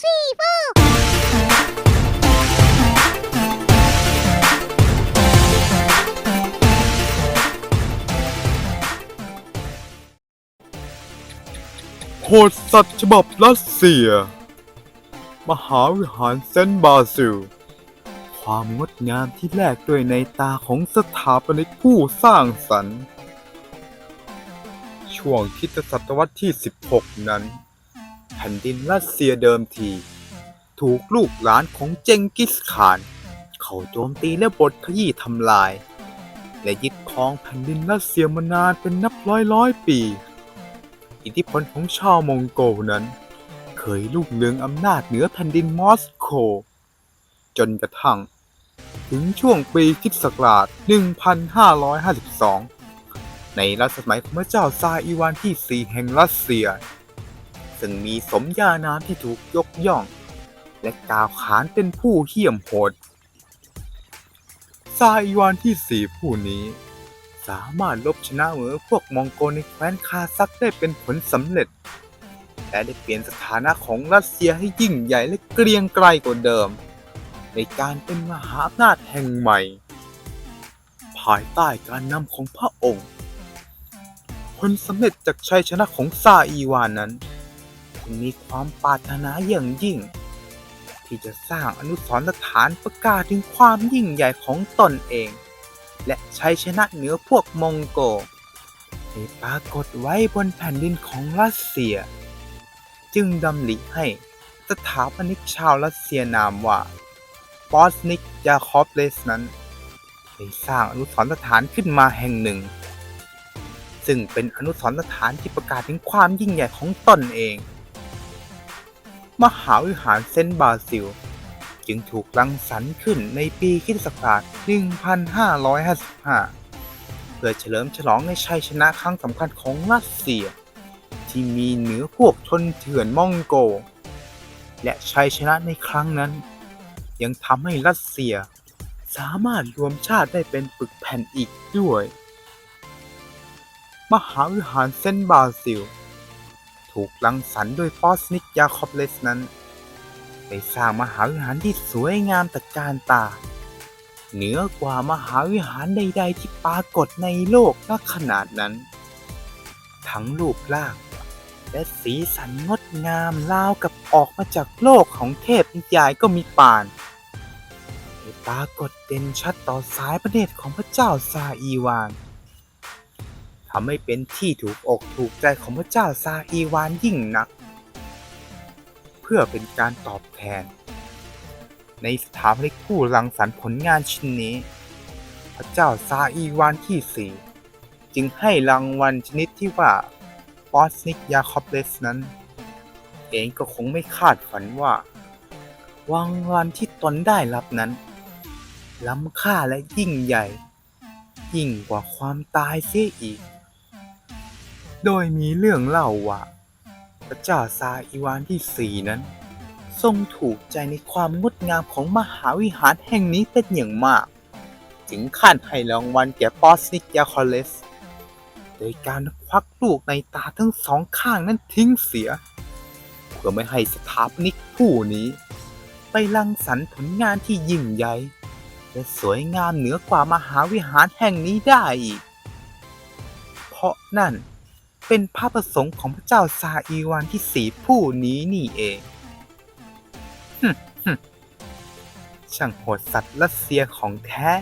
three, four. โหดสัตว์ฉบับรัสเซีย มหาวิหารเซนต์บาซิล ความงดงามที่แลกด้วยในตาของสถาปนิกผู้สร้างสรรค์ ช่วงคริดศตวรรษที่ 16 นั้น ผ่นดินรัสเซียเดิมที ถูกลูกหลานของเจงกิสข่าน เขาโจมตีและบดขยี้ทำลาย และยึดครองแผ่นดินรัสเซียมานานเป็นนับร้อยร้อยๆปี อิทธิพลของชาวมองโกลนั้น เคยลูกเรืองอำนาจเหนือแผ่นดินมอสโก จนกระทั่ง ถึงช่วงปีคริสต์ศักราช 1552 ในรัชสมัยของพระเจ้าซาร์อีวานที่ 4 แห่งรัสเซีย ซึ่งมีสมญานามที่ถูกยกย่อง และกล่าวขานเป็นผู้เหี้ยมโหดซาอีวานที่4ผู้นี้ สามารถลบชนะเหมือพวกมองโกลในแคว้นคาซักได้เป็นผลสำเร็จ และได้เปลี่ยนสถานะของรัสเซียให้ยิ่งใหญ่และเกรียงไกรกว่าเดิม ในการเป็นมหาอำนาจแห่งใหม่ ภายใต้การนำของพระองค์ผลสำเร็จจากชัยชนะของซาอีวานนั้นึงมีความปรารถนาอย่างยิ่ง ที่จะสร้างอนุสรณ์สถานประกาศถึงความยิ่งใหญ่ของตนเอง และชัยชนะเหนือพวกมองโกได้ปรากฏไว้บนแผ่นดินของรัสเซีย จึงดำริให้สถาปนิกชาวรัสเซียนามว่าปอสนิกยาคอฟเลสนั้นได้สร้างอนุสรณ์สถานขึ้นมาแห่งหนึ่ง ซึ่งเป็นอนุสรณ์สถานที่ประกาศถึงความยิ่งใหญ่ของตนเอง มหาวิหารเซนต์บาซิล จึงถูกรังสรรค์ขึ้นในปีคริสตศักราช1555 เพื่อเฉลิมฉลองในชัยชนะครั้งสำคัญของรัสเซีย ที่มีเหนือพวกชนเถื่อนมองโก และชัยชนะในครั้งนั้น ยังทำให้รัสเซีย สามารถรวมชาติได้เป็นปึกแผ่นอีกด้วย มหาวิหารเซนต์บาซิล ถูกรังสรรค์โดยปอสนิกยาคอบเลสนั้นได้สร้างมหาวิหารที่สวยงามตะการตา เหนือกว่ามหาวิหารใด ๆ ที่ปรากฏในโลกณขนาดนั้น ทั้งรูปร่างและสีสันงดงามราวกับออกมาจากโลกของเทพนิยายก็มีปานปรากฏเด่นชัดต่อสายพระเนตรของพระเจ้าซาอีวาน ทำให้เป็นที่ถูกอกถูกใจของพระเจ้าซาอีวานยิ่งนัก เพื่อเป็นการตอบแทน ในสถาปนิกผู้รังสรรค์ผลงานชิ้นนี้ พระเจ้าซาอีวานที่สี่จึงให้รางวัลชนิดที่ว่าปอสนิกยาคอบเลสนั้น เองก็คงไม่คาดฝันว่ารางวัลที่ตนได้รับนั้นล้ำค่าและยิ่งใหญ่ ยิ่งกว่าความตายเสียอีก โดยมีเรื่องเล่าว่าพระเจ้าซาอีวานที่สี่นั้น ทรงถูกใจในความงดงามของมหาวิหารแห่งนี้เป็นอย่างมาก ถึงขั้นให้รางวัลแก่ปอสนิกยาคอเลส โดยการควักลูกในตาทั้งสองข้างนั้นทิ้งเสีย เพื่อไม่ให้สถาปนิกผู้นี้ ไปรังสรรค์ผลงานที่ยิ่งใหญ่และสวยงามเหนือกว่ามหาวิหารแห่งนี้ได้อีก เพราะนั่น เป็นพระประสงค์ของพระเจ้าซาอีวานที่สี่ผู้นี้นี่เองฮึฮึช่างโหดสัตว์รัสเซียของแท้